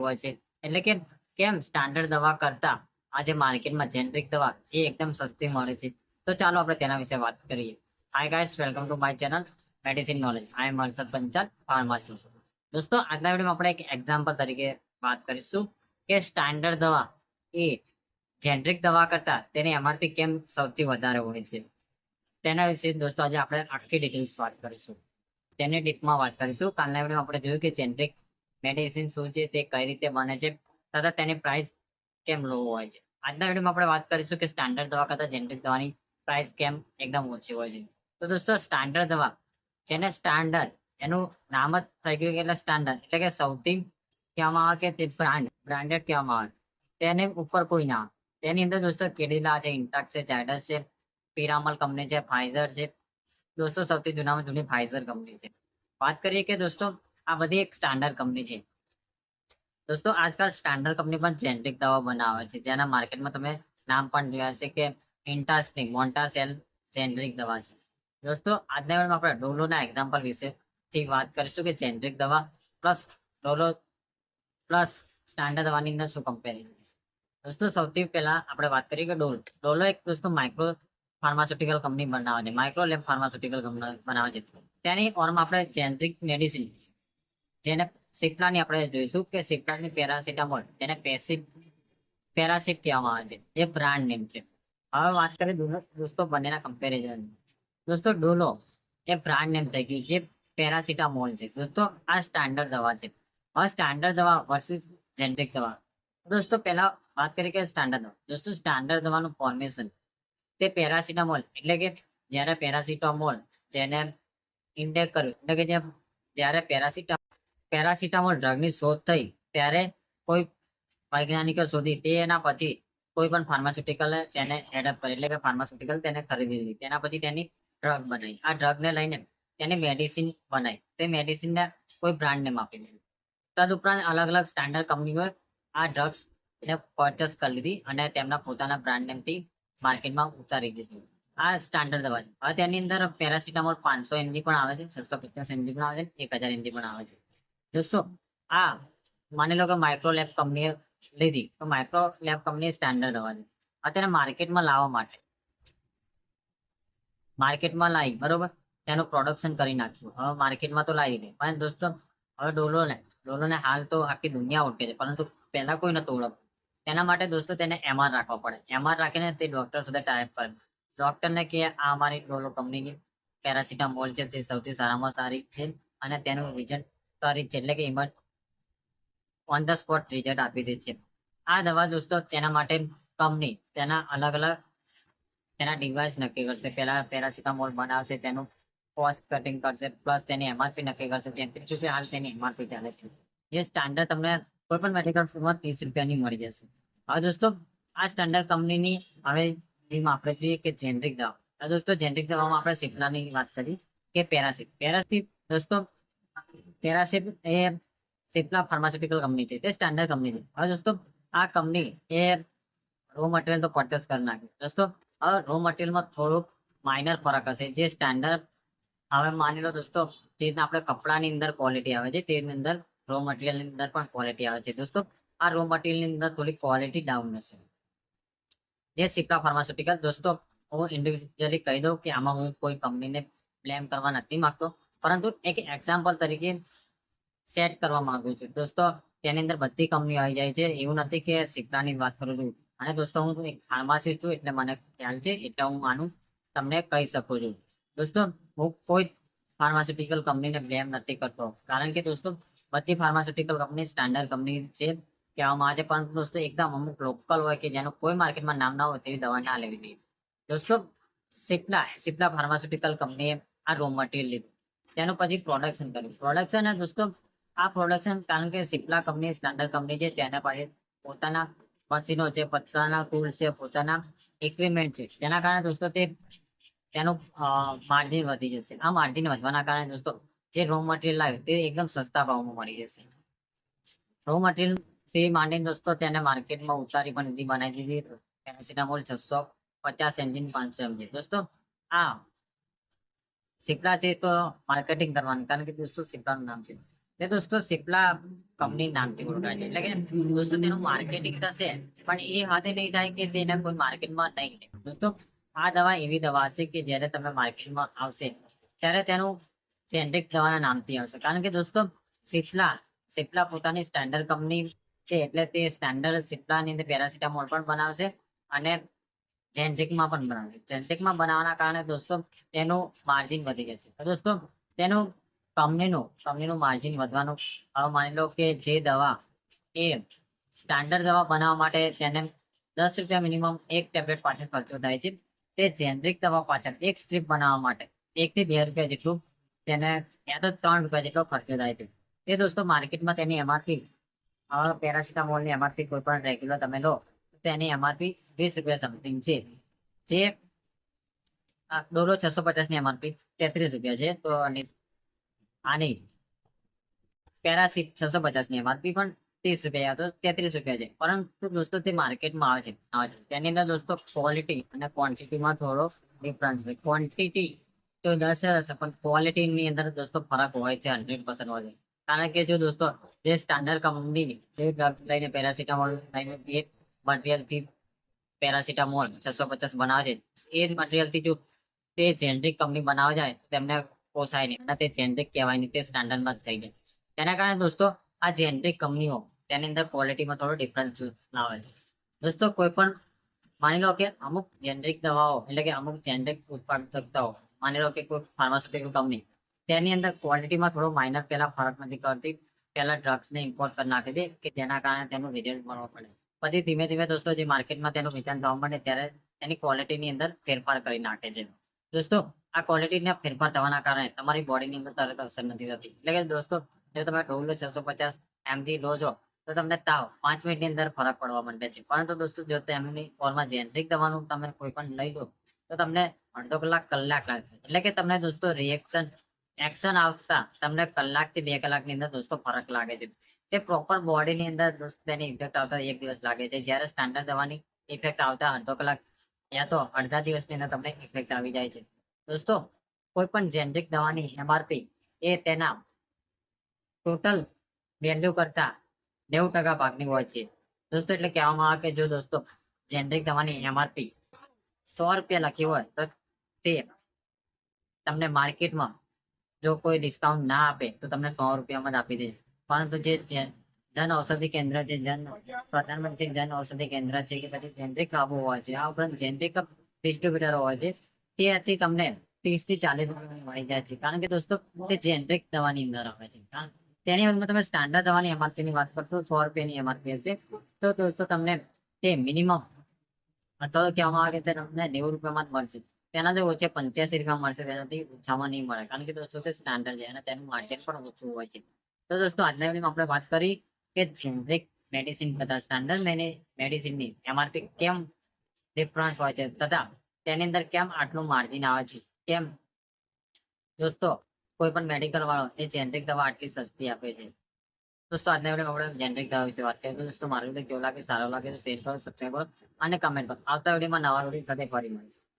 હોય છે. એટલે કે કેમ સ્ટાન્ડર્ડ દવા કરતા? આજે માર્કેટમાં જેનરિક દવા એ એકદમ સસ્તી મળે છે. તો ચાલો આપણે તેના વિશે વાત કરીએ. Hi guys welcome to my channel medicine knowledge I am Harshad Panchal pharmacist દોસ્તો, આજના વિડીયોમાં આપણે એક એક્ઝામ્પલ તરીકે વાત કરીશું કે સ્ટાન્ડર્ડ દવા એ જેનરિક દવા કરતા તેની એમઆરપી કેમ સૌથી વધારે હોય છે. તેના વિશે દોસ્તો, આજે આપણે આખી ડિટેલ્સ વાત કરીશું. તેની ડીપમાં વાત કરીશું. કાલના આપણે જોયું કે જેનરિક મેડિસિન શું છે, તે કઈ રીતે બને છે, તથા તેની પ્રાઇસ કેમ લો હોય છે. આજના વિડીયોમાં આપણે વાત કરીશું કે સ્ટાન્ડર્ડ દવા કરતા જેનરિક દવાની પ્રાઇસ કેમ એકદમ ઓછી હોય છે. તો દોસ્તો સ્ટાન્ડર્ડ દવા, જેને સ્ટાન્ડર્ડ એનું નામ જ થઈ ગયું એટલે સ્ટાન્ડર્ડ એટલે કે સૌથી કહેવામાં આવે કે તે બ્રાન્ડ બ્રાન્ડેડ કહેવામાં આવે. તેને ઉપર કોઈ ના તેની અંદર દોસ્તો કેડિલા છે ઇન્ટાક છે જાયડસ છે પિરામલ કંપની છે ફાઇઝર છે. દોસ્તો, સૌથી જૂનામાં જૂની ફાઇઝર કંપની છે. વાત કરીએ કે દોસ્તો આ બધી એક સ્ટાન્ડર્ડ કંપની છે. દોસ્તો, આજકાલ સ્ટાન્ડર્ડ કંપની પણ જેનરિક દવા બનાવે છે. જેના માર્કેટમાં તમે નામ પણ જોયા હશે કે ઇન્ટાસ્ટિક મોન્ટાસેલ જેનરિક દવા છે. દોસ્તો, આજના વેળમાં આપણે ડોલોના એક્ઝામ્પલ વિશે થી વાત કરીશું કે જેનરિક દવા પ્લસ ડોલો પ્લસ સ્ટાન્ડર્ડ દવાની અંદર શું કમ્પેરિઝન દોસ્તો, સૌથી પહેલા આપણે વાત કરીએ કે ડોલો. ડોલો એક દોસ્તો માઇક્રો ફાર્માસ્યુટિકલ કંપની બનાવે છે. માઇક્રો લેબ ફાર્માસ્યુટિકલ કંપની બનાવે છે. તેની ફોર્મ આપણે જેનરિક મેડિસિન જેને સિપ્લાની આપણે જોઈશું કે સિપ્લાની પેરાસિટામોલ જેને પેસિપ પેરાસિપ કહેવામાં આવે છે, એ બ્રાન્ડ નેમ છે. હવે વાત કરીએ દોસ્તો બંનેના કમ્પેરિઝન દોસ્તો ડોલો એ બ્રાન્ડ નેમ થઈ ગયું જે પેરાસિટામોલ છે. દોસ્તો, આ સ્ટાન્ડર્ડ દવા છે. હવે સ્ટાન્ડર્ડ દવા વર્સિસ જેનરિક દવા. દોસ્તો, પહેલા વાત કરીએ કે સ્ટાન્ડર્ડ દવા. દોસ્તો સ્ટાન્ડર્ડ દવાનું ફોર્મેશન તે પેરાસિટામોલ. એટલે કે જ્યારે પેરાસિટામોલ જેને ઇન્ડેક કર્યું, એટલે કે જે જ્યારે પેરાસિટા પેરાસિટામોલ ડ્રગની શોધ થઈ ત્યારે કોઈ વૈજ્ઞાનિકો શોધી તે એના પછી કોઈ પણ ફાર્માસ્યુટિકલ તેને એડપ્ટ કરી, એટલે કે ફાર્માસ્યુટિકલ તેને ખરીદી લીધી. તેના પછી તેની ડ્રગ બનાવી. આ ડ્રગને લઈને તેની મેડિસિન બનાવી. તે મેડિસિનને કોઈ બ્રાન્ડ નેમ આપી દીધું. તદુપરાંત અલગ અલગ સ્ટાન્ડર્ડ કંપનીઓ આ ડ્રગ્સ ને પરચેસ કરી લીધી અને તેમના પોતાના બ્રાન્ડ નેમથી માર્કેટમાં ઉતારી દીધું. આ સ્ટાન્ડર્ડ દવા છે. હવે તેની અંદર પેરાસિટામોલ પાંચસો એમજી પણ આવે છે, છસો પચાસ એમજી પણ આવે છે, એક હજાર એમજી પણ આવે છે. દોસ્તો, આ માની લો કે માઇક્રો લેબ કંપનીએ લીધી, તો માઇક્રો કંપની સ્ટાન્ડર્ડ છે અત્યારે માર્કેટમાં લાવવા માટે. માર્કેટમાં લાવી, બરોબર? તેનું પ્રોડક્શન કરી નાખ્યું. હવે માર્કેટમાં તો લાવી દે. પણ દોસ્તો, હવે ડોલો ને ડોલો ને હાલ તો આખી દુનિયા ઓળખે છે, પરંતુ પહેલા કોઈ નતું ઓળખતું. તેના માટે દોસ્તો તેને એમઆર રાખવા પડે. એમઆર રાખીને તે ડોક્ટર સુધી ટાઈપ કરે. ડોક્ટરને કે, આ અમારી ડોલો કંપનીની પેરાસિટામોલ છે, તે સૌથી સારામાં સારી છે અને તેનું રિઝલ્ટ છે એટલે કે ઇમર ઓન ધ સ્પોટ રિઝલ્ટ આપી દે છે. આ દવા દોસ્તો તેના માટે કંપની તેના અલગ અલગ તેના ડિવાઇસ નક્કી કરશે. પહેલા પેરાસિટામોલ બનાવશે, તેનું કોસ્ટ કટિંગ કરશે પ્લસ તેની એમઆરપી નક્કી કરશે. તેત્રીસ રૂપિયા હાલ તેની એમઆરપી ચાલે છે. જે સ્ટાન્ડર્ડ તમને કોઈ પણ મેડિકલ સ્ટોરમાં ત્રીસ રૂપિયાની મળી જશે. હવે દોસ્તો, આ સ્ટાન્ડર્ડ કંપનીની હવે એમાં આપણે જોઈએ કે જેનરિક દવા. દોસ્તો જેનરિક દવામાં આપણે સિપ્લાની વાત કરી કે પેરાસિટ પેરાસિટ દોસ્તો પેરાસિપ એ સિપ્લા ફાર્માસ્યુટિકલ કંપની છે, તે સ્ટાન્ડર્ડ કંપની છે. હવે દોસ્તો, આ કંપની એ રો મટીરિયલ તો પરચેસ કરી નાખ્યું. દોસ્તો, હવે રો મટીરિયલમાં થોડુંક માઇનર ફરક હશે. જે સ્ટાન્ડર્ડ હવે માની લો દોસ્તો, જે રીતના આપણે કપડાની અંદર ક્વોલિટી આવે છે, તેની અંદર રો મટીરિયલની અંદર પણ ક્વોલિટી આવે છે. દોસ્તો, આ રો મટીરિયલની અંદર થોડી ક્વોલિટી ડાઉન હશે. જે સિપ્લા ફાર્માસ્યુટિકલ દોસ્તો, હું ઇન્ડિવિજ્યુઅલી કહી દઉં કે આમાં હું કોઈ કંપનીને બ્લેમ કરવા નથી માંગતો. પરંતુ એક એક્ઝામ્પલ તરીકે સેટ કરવા માંગુ છું. દોસ્તો, તેની અંદર બધી કંપનીઓ આવી જાય છે. એવું નથી કે સિપ્લાની વાત કરું છું. અને દોસ્તો, હું એક ફાર્માસી છું, એટલે મને ખ્યાલ છે, એટલે હું આનું તમને કહી શકું છું. દોસ્તો, હું કોઈ ફાર્માસ્યુટિકલ કંપનીને બ્લેમ નથી કરતો. કારણ કે દોસ્તો, બધી ફાર્માસ્યુટિકલ કંપની સ્ટાન્ડર્ડ કંપની છે કહેવામાં આવે છે. પરંતુ દોસ્તો, એકદમ અમુક લોકલ હોય કે જેનું કોઈ માર્કેટમાં નામ ના હોય તેવી દવા ના લેવી જોઈએ. દોસ્તો, સિપ્લા સિપ્લા ફાર્માસ્યુટિકલ કંપનીએ આ રો મટીરિયલ લીધું. તેનું પછી પ્રોડક્શન કર્યું. પ્રોડક્શન દોસ્તો, આ પ્રોડક્શન કારણ કે સિપ્લા કંપની સ્ટાન્ડર્ડ કંપની છે, તેના પાસે પોતાના મશીનો છે, પોતાના ટૂલ છે, પોતાના ઇક્વિપમેન્ટ છે. તેના કારણે દોસ્તો તેનું માર્જિન વધી જશે. આ માર્જિન વધવાના કારણે દોસ્તો જે રો મટીરિયલ લાવ્યું તે એકદમ સસ્તા ભાવમાં મળી જશે. રો મટીરિયલ તે માંડીને દોસ્તો તેને માર્કેટમાં ઉતારી પણ બનાવી દીધી. છસો પચાસ એમજી પાંચસો એમજી દોસ્તો, આ સિપ્લા છે તો માર્કેટિંગ કરવાનું કારણ કે દોસ્તો સિપ્લાનું નામ છે તે દોસ્તો સિપ્લા કંપની નામથી ઓળખાય છે એટલે કે દોસ્તો તેનું માર્કેટિંગ થશે પણ એ હાથે નહીં થાય કે તેને કોઈ માર્કેટમાં નહીં લે. દોસ્તો આ દવા એવી દવા હશે કે જ્યારે તમે માર્કેટમાં આવશે ત્યારે તેનું જેનરિક દવાના નામથી આવશે કારણ કે દોસ્તો સિપ્લા સિપ્લા પોતાની સ્ટેન્ડર્ડ કંપની છે એટલે તે સ્ટેન્ડર્ડ સિપ્લાની અંદર પેરાસિટામોલ પણ બનાવશે અને જેનરિકમાં પણ બનાવે જેનરિકમાં બનાવવાના કારણે દોસ્તો તેનું માર્જિન વધી જશે. તો દોસ્તો તેનું કંપનીનું કંપનીનું માર્જિન વધવાનું. હવે માની લો કે જે દવા એ સ્ટાન્ડર્ડ દવા બનાવવા માટે તેને દસ રૂપિયા મિનિમમ એક ટેબ્લેટ પાછળ ખર્ચો થાય છે. તે જેનરિક દવા પાછળ એક સ્ટ્રીપ બનાવવા માટે એકથી બે રૂપિયા જેટલું તેને ત્યાં તો ત્રણ રૂપિયા જેટલો ખર્ચો થાય છે. તે દોસ્તો માર્કેટમાં તેની એમઆરપી પેરાસિટામોલની એમઆરપી કોઈ પણ રેગ્યુલર તમે લો તેની એમઆરપી વીસ રૂપિયા સમથિંગ છે. જે ડોલો છસો પચાસની એમઆરપી, તેત્રીસ રૂપિયા છે. તો આની પેરાસિટ છસો પચાસની એમઆરપી પણ ત્રીસ રૂપિયા તો તેત્રીસ રૂપિયા છે. પરંતુ દોસ્તો તે માર્કેટમાં આવે છે. આવે છે. તેની અંદર દોસ્તો ક્વોલિટી અને ક્વોન્ટિટીમાં થોડો ડિફરન્સ છે. ક્વોન્ટિટી તો દસ હશે, પણ ક્વોલિટીની અંદર દોસ્તો ફરક હોય છે હંડ્રેડ પર્સન્ટ હોય છે. કારણ કે જો દોસ્તો જે સ્ટાન્ડર્ડ કંપનીની જે લઈને પેરાસિટામોલ લઈને મટીરિયલથી પેરાસિટામોલ છસો પચાસ બનાવે છે. એ જ મટીરિયલથી જો તે જેનરિક કંપની બનાવવા જાય તેમને પોસાય નહીં. અને તે જેનરિક કહેવાય નહીં, તે સ્ટાન્ડર્ડમાં જ થઈ જાય. તેના કારણે દોસ્તો, આ જેનરિક કંપનીઓ તેની અંદર ક્વોલિટીમાં થોડો ડિફરન્સ લાવે છે. દોસ્તો, કોઈ પણ માની લો કે અમુક જેનરિક દવાઓ, એટલે કે અમુક જેનરિક ઉત્પાદકતાઓ, માની લો કે કોઈ ફાર્માસ્યુટિકલ કંપની, તેની અંદર ક્વોલિટીમાં થોડો માઇનર પહેલા ફરક નથી કરતી. પહેલા ડ્રગ્સને ઇમ્પોર્ટ કરી નાખી દે કે જેના કારણે તેનું રિઝલ્ટ મળવા પડે પછી ધીમે ધીમે દોસ્તો જે માર્કેટમાં તેનું વેચાણ થવા માંડે ત્યારે એની ક્વોલિટીની અંદર ફેરફાર કરી નાખે છે. દોસ્તો, આ ક્વોલિટીના ફેરફાર થવાના કારણે તમારી બોડીની અંદર તરત અસર નથી થતી. એટલે કે દોસ્તો, જો તમે ડોલો છસો પચાસ એમજી લો છો, તો તમને તાવ પાંચ મિનિટની અંદર ફરક પડવા માંડે છે. પરંતુ દોસ્તો, જો તેમની ફોર્મમાં જેન્ટ્રિક દવાનું તમે કોઈ પણ લઈ લો, તો તમને અડધો કલાક કલાક લાગશે એટલે કે તમને દોસ્તો રિએક્શન એક્શન આવતા તમને કલાકથી બે કલાકની અંદર દોસ્તો ફરક લાગે છે. તે પ્રોપર બોડીની અંદર તેની ઇફેક્ટ આવતા એક દિવસ લાગે છે. જ્યારે સ્ટાન્ડર્ડ દવાની ઇફેક્ટ આવતા અડધો કલાક યા તો અડધા દિવસની અંદર તમને ઇફેક્ટ આવી જાય છે. દોસ્તો કોઈ પણ જેનરિક દવાની એમઆરપી એ તેના ટોટલ વેલ્યુ કરતા નેવું ટકા ભાગની હોય છે. દોસ્તો, એટલે કહેવામાં આવે કે જો દોસ્તો જેનરિક દવાની એમઆરપી સો રૂપિયા લખી હોય, તો તે તમને માર્કેટમાં જો કોઈ ડિસ્કાઉન્ટ ના આપે, તો તમને સો રૂપિયામાં જ આપી દે પરંતુ જે જન ઔષધિ કેન્દ્ર છે, જન પ્રધાનમંત્રી જન ઔષધિ કેન્દ્ર છે કે પછી જેનરિક આબુ હોય છે, આ ઉપરાંત જેનરિક ડિસ્ટ્રીબ્યુટર હોય છે ત્યાંથી તમને ત્રીસથી ચાલીસ મળી જાય છે. કારણ કે દોસ્તો, તે જેનરિક દવાની અંદર આવે છે. તેની અંદર તમે સ્ટાન્ડર્ડ દવાની એમઆરપી ની વાત કરશો, સો રૂપિયાની એમઆરપી હશે. તો દોસ્તો, તમને તે મિનિમમ અથવા કહેવામાં આવે કે તમને નેવું રૂપિયામાં જ મળશે. તેના જો ઓછે પંચ્યાસી રૂપિયા મળશે, તેનાથી ઓછામાં નહીં મળે. કારણ કે દોસ્તો, તે સ્ટાન્ડર્ડ છે અને તેનું માર્જિન પણ ઓછું હોય છે. તો દોસ્તો, આજના વિડીયોમાં આપણે વાત કરી કે જેનરિક મેડિસિન તથા સ્ટાન્ડર્ડ લઈને મેડિસિનની એમઆરપી કેમ ડિફરન્સ હોય છે તથા તેની અંદર કેમ આટલું માર્જિન આવે છે, કેમ? દોસ્તો, કોઈ પણ મેડિકલ વાળો એ જેનરિક દવા આટલી સસ્તી આપે છે. દોસ્તો, આજના વિડીયોમાં આપણે જેનરિક દવા વિશે વાત કરીએ દોસ્તો, મારો વીડિયો લાગે, સારો લાગે તો શેર કરો સબસ્ક્રાઈબ કરો અને કમેન્ટ કરો. આવતા વિડીયોમાં નવા વીડિયો સાથે ફરી મળીશું.